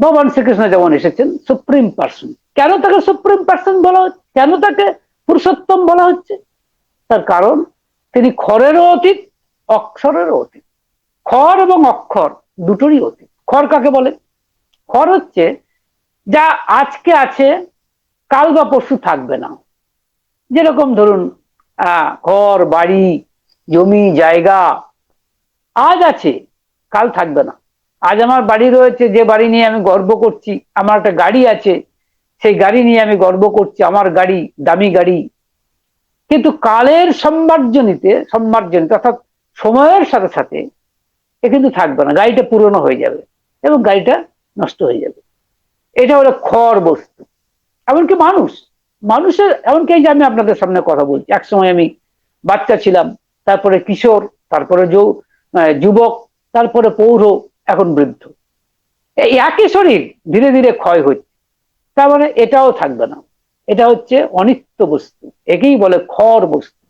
ভগবান শ্রীকৃষ্ণ যেমন এসেছেন, সুপ্রিম পার্সন। কেন তাকে সুপ্রিম পার্সন বলা হচ্ছে কেন তাকে পুরুষোত্তম বলা হচ্ছে? তার কারণ, তিনি খরেরও অতীত, অক্ষরেরও অতীত। খর এবং অক্ষর দুটোরই অতীত। খর কাকে বলে? খর হচ্ছে, যা আজকে আছে, কাল বা পরশু থাকবে না। যেরকম ধরুন ঘর, বাড়ি, জমি, জায়গা, আজ আছে, কাল থাকবে না। আজ আমার বাড়ি রয়েছে, যে বাড়ি নিয়ে আমি গর্ব করছি, আমার একটা গাড়ি আছে, সেই গাড়ি নিয়ে আমি গর্ব করছি, আমার গাড়ি, দামি গাড়ি। কিন্তু কালের সম্মার্জনীতে, সম্মার্জনিত অর্থাৎ সময়ের সাথে সাথে এ কিন্তু থাকবে না, গাড়িটা পুরনো হয়ে যাবে এবং গাড়িটা নষ্ট হয়ে যাবে। এটা হলো খড় বস্তু। এমনকি মানুষ, মানুষের, এমনকি এই যে আমি আপনাদের সামনে কথা বলছি একসময় আমি বাচ্চা ছিলাম, তারপরে কিশোর, তারপরে যৌ যুবক, তারপরে পৌর এখন বৃদ্ধ। এই একই শরীর ধীরে ধীরে ক্ষয় হচ্ছে। তার মানে এটাও থাকবে না। এটা হচ্ছে অনিত্য বস্তু। একেই বলে খর বস্তু।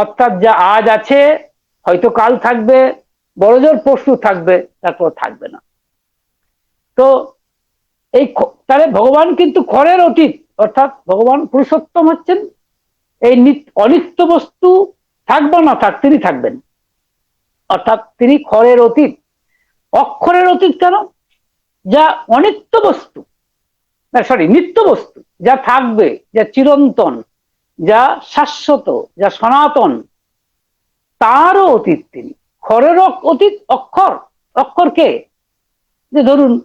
অর্থাৎ যা আজ আছে, হয়তো কাল থাকবে বড়জোর পরশু থাকবে, তারপর থাকবে না। তো এই তাহলে ভগবান কিন্তু খরের অতীত, অর্থাৎ ভগবান পুরুষোত্তম হচ্ছেন। এই নিত- অনিত্য বস্তু থাকবে না থাক তিনি থাকবেন। অর্থাৎ তিনি খরের অতীত। অক্ষরের অতীত কেন? যা অনিত্য বস্তু। না সরি নিত্য বস্তু, যা থাকবে, যা চিরন্তন, যা শাশ্বত, যা সনাতন, তারও অতীত তিনি। খরের অতীত, অক্ষর অক্ষর কে? যে ধরুন,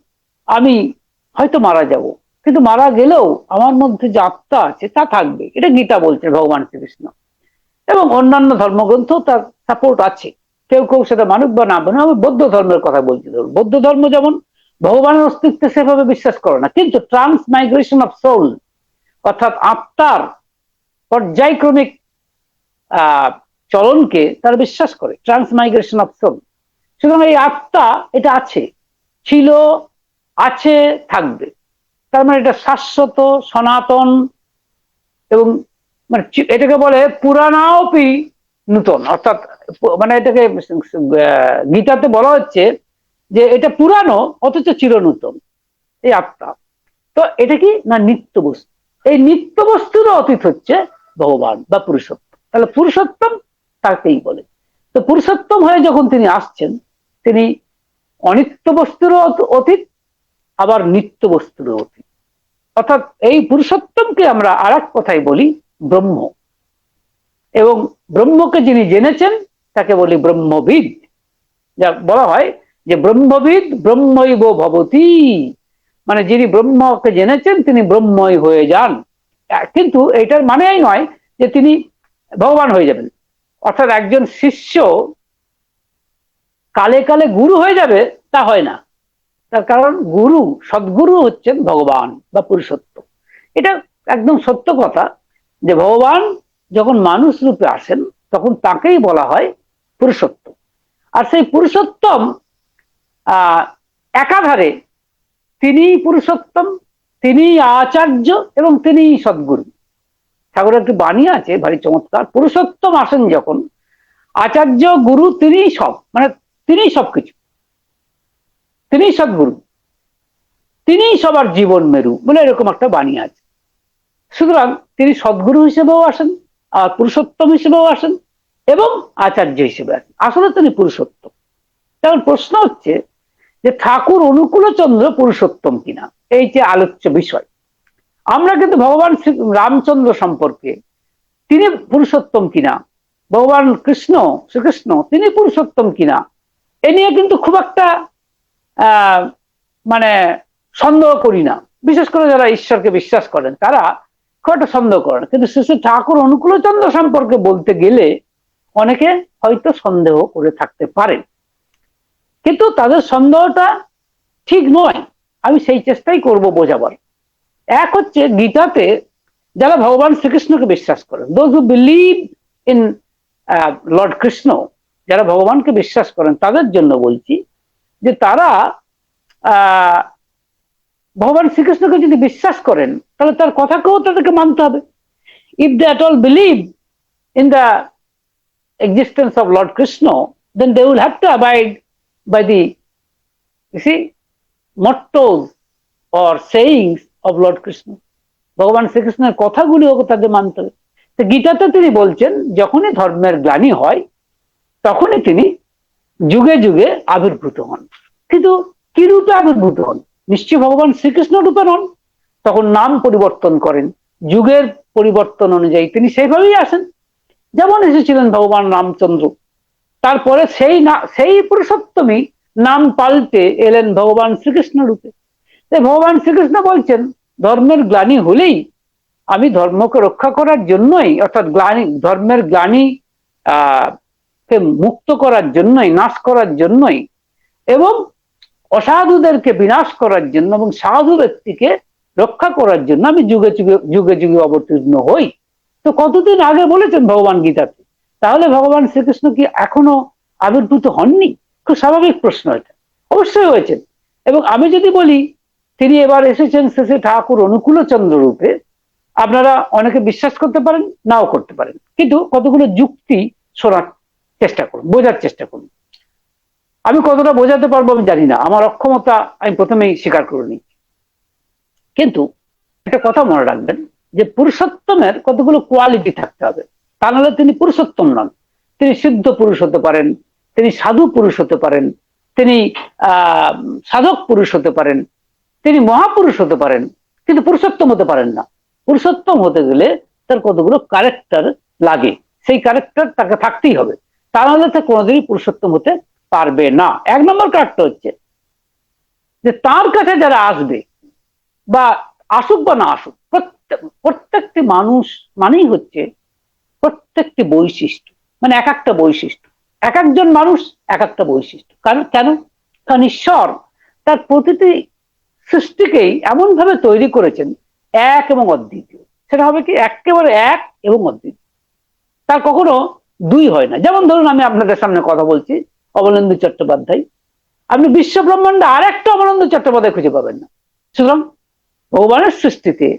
আমি হয়তো মারা যাব, কিন্তু মারা গেলেও আমার মধ্যে যে আত্মা আছে, তা থাকবে। এটা গীতা বলছে ভগবান শ্রীকৃষ্ণ। এবং অন্যান্য ধর্মগ্রন্থ তার সাপোর্ট আছে। কেউ কেউ সেটা মানুক বা না মানে আমি বৌদ্ধ ধর্মের কথা বলছি ধরুন। বৌদ্ধ ধর্ম যেমন ভগবানের অস্তিত্বে সেভাবে বিশ্বাস করে না, কিন্তু ট্রান্স মাইগ্রেশন অফ সোল অর্থাৎ আত্মার পর্যায়ক্রমিক চলনকে তারা বিশ্বাস করে ট্রান্স মাইগ্রেশন অফ সোল সুতরাং এই আত্মা এটা আছে, ছিল, আছে, থাকবে। তার মানে এটা শাশ্বত, সনাতন এবং মানে এটাকে বলে পুরাণাওপি নূতন, অর্থাৎ মানে এটাকে গীতাতে বলা হচ্ছে যে এটা পুরানো, অথচ চিরনূতন। এই আত্মা। তো এটা কি না নিত্য বস্তু? এই নিত্য বস্তুরও অতীত হচ্ছে ভগবান বা পুরুষোত্তম। তাহলে পুরুষোত্তম তাকেই বলে। তো পুরুষোত্তম হয়ে যখন তিনি আসছেন, তিনি অনিত্য বস্তুরও অত- অতীত, আবার নিত্য বস্তুরও অতীত। অর্থাৎ এই পুরুষোত্তমকে আমরা আর এক কথায় বলি ব্রহ্ম। এবং ব্রহ্মকে যিনি জেনেছেন, তাকে বলি ব্রহ্মবিদ। যা বলা হয় যে ব্রহ্মবিদ ব্রহ্মৈব ভবতি। মানে যিনি ব্রহ্মকে জেনেছেন, তিনি ব্রহ্মই হয়ে যান। কিন্তু এটার মানেই নয় যে তিনি ভগবান হয়ে যাবেন। অর্থাৎ একজন শিষ্য কালে কালে গুরু হয়ে যাবে, তা হয় না। তার কারণ গুরু, সদ্গুরু হচ্ছেন ভগবান বা পুরুষত্ব। এটা একদম সত্য কথা যে ভগবান যখন মানুষ রূপে আসেন, তখন তাকেই বলা হয় পুরুষোত্তম। আর সেই পুরুষোত্তম একাধারে তিনি পুরুষোত্তম তিনি আচার্য এবং তিনি সদ্গুরু। ঠাকুরের একটি বাণী আছে, ভারী চমৎকার, পুরুষোত্তম আসেন যখন, আচার্য, গুরু তিনি সব মানে তিনি সবকিছু। তিনি সদ্গুরু। তিনি সবার জীবন মেরু, বলে এরকম একটা বাণী আছে। সুতরাং তিনি সদ্গুরু হিসেবেও আসেন পুরুষোত্তম হিসেবেও আসেন এবং আচার্য হিসেবে আসেন। আসলে তিনি পুরুষোত্তম। তখন প্রশ্ন হচ্ছে যে ঠাকুর অনুকূলচন্দ্র পুরুষোত্তম কিনা? এই যে আলোচ্য বিষয়। আমরা কিন্তু ভগবান রামচন্দ্র সম্পর্কে তিনি পুরুষোত্তম কিনা? ভগবান কৃষ্ণ, শ্রীকৃষ্ণ, তিনি পুরুষোত্তম কিনা? এ নিয়ে কিন্তু খুব একটা মানে সন্দেহ করি না। বিশেষ করে যারা ঈশ্বরকে বিশ্বাস করেন, তারা একটা সন্দেহ করেন কিন্তু শ্রী শ্রী ঠাকুর অনুকূলচন্দ্র সম্পর্কে বলতে গেলে অনেকে হয়তো সন্দেহ করে থাকতে পারেন কিন্তু তাদের সন্দেহটা ঠিক নয়। আমি সেই চেষ্টাই করব বোঝাবার। এক হচ্ছে গীতাতে যারা ভগবান শ্রীকৃষ্ণকে বিশ্বাস করেন those who believe in lord Krishna যারা ভগবানকে বিশ্বাস করেন, তাদের জন্য বলছি যে তারা ভগবান শ্রীকৃষ্ণকে যদি বিশ্বাস করেন তাহলে তার কথাকেও তাদেরকে মানতে হবে। If they at all believe in the existence of lord Krishna then they will have abide by the, you see, mottos or sayings of lord Krishna ভগবান শ্রীকৃষ্ণের কথাগুলিও তাদের মানতে হবে। তো গীতাতে তিনি বলছেন যখনই ধর্মের গ্লানি হয় তখনই তিনি যুগে যুগে আবির্ভূত হন। কিন্তু কিরূপে আবির্ভূত হন? নিশ্চয়ই ভগবান শ্রীকৃষ্ণ রূপে নন। তখন নাম পরিবর্তন করেন। যুগের পরিবর্তন অনুযায়ী তিনি সেইভাবেই আসেন। যেমন এসেছিলেন ভগবান রামচন্দ্র। তারপরে সেই না, সেই পুরুষোত্তমী নাম পাল্টে এলেন ভগবান শ্রীকৃষ্ণ রূপে। ভগবান শ্রীকৃষ্ণ বলছেন, ধর্মের গ্লানি হলেই আমি ধর্মকে রক্ষা করার জন্যই, অর্থাৎ গ্লানি, ধর্মের গ্লানি, আহ মুক্ত করার জন্যই, নাশ করার জন্যই, এবং অসাধুদেরকে বিনাশ করার জন্য এবং সাধু ব্যক্তিকে রক্ষা করার জন্য আমি যুগে যুগে যুগে যুগে অবতীর্ণ হই। তো কতদিন আগে বলেছেন ভগবান গীতাতে তাহলে ভগবান শ্রীকৃষ্ণ কি এখনও আবির্ভূত হননি? খুব স্বাভাবিক প্রশ্ন এটা। অবশ্যই হয়েছেন। এবং আমি যদি বলি, তিনি এবার এসেছেন শেষে ঠাকুর অনুকূলচন্দ্র রূপে। আপনারা অনেকে বিশ্বাস করতে পারেন, নাও করতে পারেন। কিন্তু কতগুলো যুক্তি শোনার চেষ্টা করুন, বোঝার চেষ্টা করুন। আমি কতটা বোঝাতে পারব আমি জানি না। আমার অক্ষমতা আমি প্রথমেই স্বীকার করে নিই। কিন্তু একটা কথা মনে রাখবেন যে পুরুষোত্তমের কতগুলো কোয়ালিটি থাকতে হবে। তা নাহলে তিনি পুরুষোত্তম নন। তিনি সিদ্ধ পুরুষ হতে পারেন, তিনি সাধু পুরুষ হতে পারেন, তিনি সাধক পুরুষ হতে পারেন, তিনি মহাপুরুষ হতে পারেন, কিন্তু পুরুষোত্তম হতে পারেন না। পুরুষোত্তম হতে গেলে তার কতগুলো ক্যারেক্টার লাগে। সেই ক্যারেক্টার তাকে থাকতেই হবে। তা নাহলে সে কোনোদিনই পুরুষোত্তম হতে পারবে না। এক নম্বর কার্ডটা হচ্ছে যে তার কাছে যারা আসবে বা আসুক বা না আসুক প্রত্যেক প্রত্যেকটি মানুষ মানেই হচ্ছে প্রত্যেকটি বৈশিষ্ট্য। মানে এক একটা বৈশিষ্ট্য। এক একজন মানুষ এক একটা বৈশিষ্ট্য। কারণ কেন? কারণ ঈশ্বর তার প্রতিটি সৃষ্টিকেই এমন ভাবে তৈরি করেছেন এক এবং অদ্বিতীয়। সেটা হবে কি একেবারে এক এবং অদ্বিতীয়। তার কখনো দুই হয় না। যেমন ধরুন আমি আপনাদের সামনে কথা বলছি অবলেন্দু চট্টোপাধ্যায়। আপনি বিশ্ব ব্রহ্মাণ্ডে আর একটা অবলন্দ চট্টোপাধ্যায় খুঁজে পাবেন না। সুতরাং ভগবানের সৃষ্টিতে,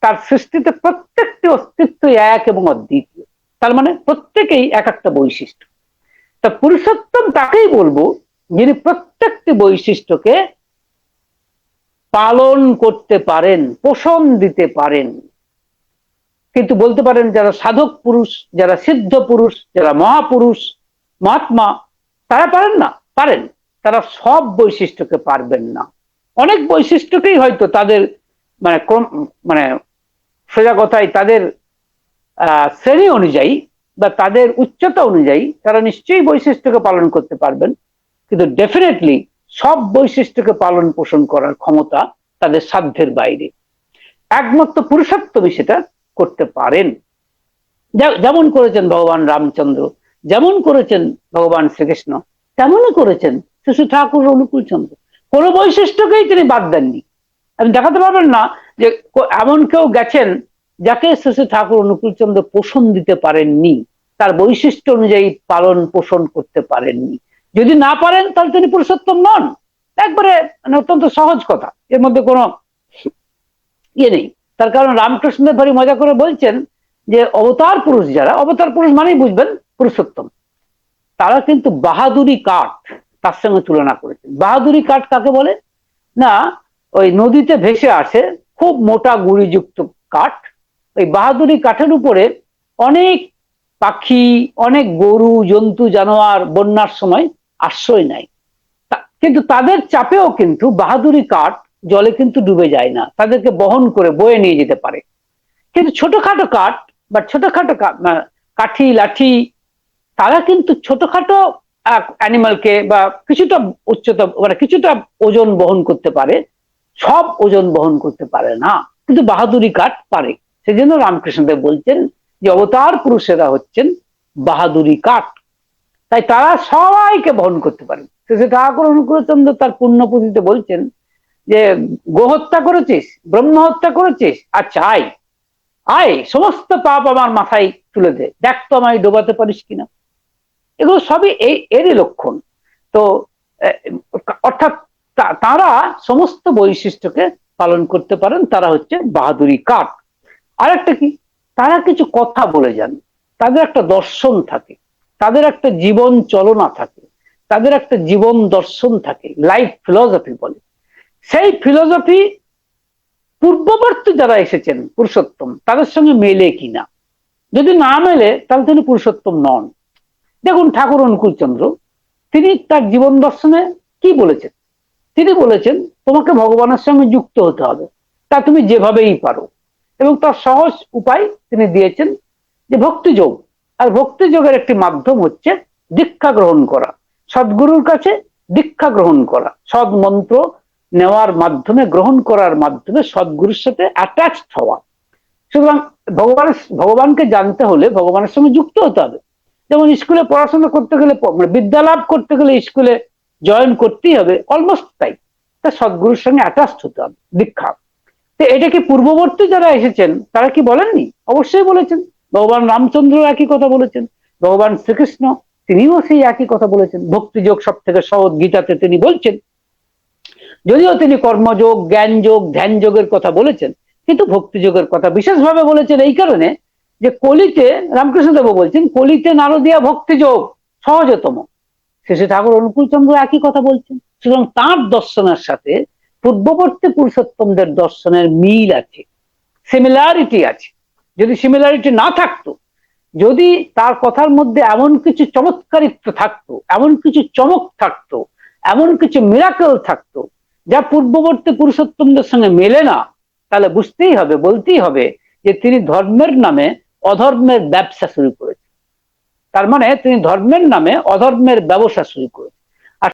তার সৃষ্টিতে প্রত্যেকটি অস্তিত্ব এক এবং অদ্বিতীয়। তার মানে প্রত্যেকেই এক একটা বৈশিষ্ট্য। তা পুরুষোত্তম তাকেই বলব, যিনি প্রত্যেকটি বৈশিষ্ট্যকে পালন করতে পারেন, পোষণ দিতে পারেন। কিন্তু বলতে পারেন যারা সাধক পুরুষ, যারা সিদ্ধ পুরুষ, যারা মহাপুরুষ, মহাত্মা তারা পারেন না, পারেন। তারা সব বৈশিষ্ট্যকে পারবেন না। অনেক বৈশিষ্ট্যকেই হয়তো তাদের মানে মানে সোজা কথায় তাদের শ্রেণি অনুযায়ী বা তাদের উচ্চতা অনুযায়ী তারা নিশ্চয়ই বৈশিষ্ট্যকে পালন করতে পারবেন। কিন্তু ডেফিনেটলি সব বৈশিষ্ট্যকে পালন পোষণ করার ক্ষমতা তাদের সাধ্যের বাইরে। একমাত্র পুরুষোত্তমই সেটা করতে পারেন। যেমন করেছেন ভগবান রামচন্দ্র যেমন করেছেন ভগবান শ্রীকৃষ্ণ, তেমনই করেছেন শিশু ঠাকুর অনুকূল চন্দ্র। কোন বৈশিষ্ট্যকেই তিনি বাদ দেননি। আপনি দেখাতে পারবেন না যে এমন কেউ গেছেন যাকে শিশু ঠাকুর অনুকূল চন্দ্র পোষণ দিতে পারেননি। তার বৈশিষ্ট্য অনুযায়ী পালন পোষণ করতে পারেননি। যদি না পারেন, তাহলে তিনি পুরুষোত্তম নন। একবারে মানে অত্যন্ত সহজ কথা। এর মধ্যে কোনো ইয়ে নেই। তার কারণ রামকৃষ্ণের ভারী মজা করে বলছেন যে, অবতার পুরুষ যারা, অবতার পুরুষ মানেই বুঝবেন পুরুষোত্তম। তারা কিন্তু বাহাদুরি কাঠ তার সঙ্গে তুলনা করেছেন বাহাদুরি কাঠ কাকে বলে? না, ওই নদীতে ভেসে আসে খুব মোটা গুড়িযুক্ত কাঠ। ওই বাহাদুরি কাঠের উপরে অনেক পাখি, অনেক গরু, জন্তু, জানোয়ার বন্যার সময় আশ্রয় নেয়। কিন্তু তাদের চাপেও কিন্তু বাহাদুরি কাঠ জলে কিন্তু ডুবে যায় না। তাদেরকে বহন করে বয়ে নিয়ে যেতে পারে। কিন্তু ছোটখাটো কাঠ বা ছোটখাটো কাঠি, লাঠি তারা কিন্তু ছোটখাটো অ্যানিমালকে বা কিছুটা উচ্চতা মানে কিছুটা ওজন বহন করতে পারে। সব ওজন বহন করতে পারে না। কিন্তু বাহাদুরি কাঠ পারে। সেজন্য রামকৃষ্ণদেব বলছেন যে, অবতার পুরুষেরা হচ্ছেন বাহাদুরি কাঠ তাই তারা সবাইকে বহন করতে পারেন সে ঠাকুর অনুকূলচন্দ্র তার পুণ্যপুঁথিতে বলছেন যে গোহত্যা করেছিস, ব্রহ্ম হত্যা করেছিস আচ্ছা আয়। আয়, সমস্ত পাপ আমার মাথায় তুলে দে। দেখ তো আমায় ডোবাতে পারিস কিনা। এগুলো সবই এই, এরই লক্ষণ। তো অর্থাৎ তারা সমস্ত বৈশিষ্ট্যকে পালন করতে পারেন, তারা হচ্ছে বাহাদুরি কাঠ। আর একটা কি? তারা কিছু কথা বলে যান। তাদের একটা দর্শন থাকে, তাদের একটা জীবন চলনা থাকে, তাদের একটা জীবন দর্শন থাকে, লাইফ ফিলসফি বলে। সেই ফিলসফি পূর্ববর্তী যারা এসেছেন, পুরুষোত্তম, তাদের সঙ্গে মেলে কিনা? যদি না মেলে, তাহলে তিনি পুরুষোত্তম নন। দেখুন, ঠাকুর অনুকূল চন্দ্র, তিনি তার জীবন দর্শনে কি বলেছেন? তিনি বলেছেন, তোমাকে ভগবানের সঙ্গে যুক্ত হতে হবে। তা তুমি যেভাবেই পারো। এবং তার সহজ উপায় তিনি দিয়েছেন যে ভক্তিযোগ। আর ভক্তিযোগের একটি মাধ্যম হচ্ছে দীক্ষা গ্রহণ করা। সদ্গুরুর কাছে দীক্ষা গ্রহণ করা। সৎ মন্ত্র নেওয়ার মাধ্যমে, গ্রহণ করার মাধ্যমে সদ্গুরুর সাথে অ্যাটাচড হওয়া। সুতরাং ভগবানের, ভগবানকে জানতে হলে ভগবানের সঙ্গে যুক্ত হতে হবে। যেমন স্কুলে পড়াশোনা করতে গেলে মানে বিদ্যা লাভ করতে গেলে স্কুলে জয়েন করতেই হবে অলমোস্ট তাই। তা সদ্গুরুর সঙ্গে অ্যাটাচড হতে হবে, দীক্ষা। তো এটা কি পূর্ববর্তী যারা এসেছেন, তারা কি বলেননি? অবশ্যই বলেছেন। ভগবান রামচন্দ্র একই কথা বলেছেন, ভগবান শ্রীকৃষ্ণ তিনিও সেই একই কথা বলেছেন, ভক্তিযোগ সব থেকে সহজ গীতাতে তিনি বলছেন। যদিও তিনি কর্মযোগ জ্ঞান যোগ ধ্যান যোগের কথা বলেছেন, কিন্তু ভক্তিযোগের কথা বিশেষভাবে বলেছেন এই কারণে যে কলিতে রামকৃষ্ণদেব বলছেন, কলিতে নারদিয়া ভক্তিযোগ সহজতম। শেষে ঠাকুর অনুকূল চন্দ্র একই কথা বলছেন। সুতরাং তাঁর দর্শনের সাথে পূর্ববর্তী পুরুষোত্তমদের দর্শনের মিল আছে সিমিলারিটি আছে। যদি সিমিলারিটি না থাকতো, যদি তার কথার মধ্যে এমন কিছু চমৎকারিত্ব থাকতো, এমন কিছু চমক থাকতো, এমন কিছু মিরাকেল থাকতো, যা পূর্ববর্তী পুরুষোত্তমদের সঙ্গে মেলে না, তাহলে বুঝতেই হবে, বলতেই হবে যে তিনি ধর্মের নামে অধর্মের ব্যবসা শুরু করেছে। তার মানে তিনি ধর্মের নামে অধর্মের ব্যবসা শুরু করেছেন।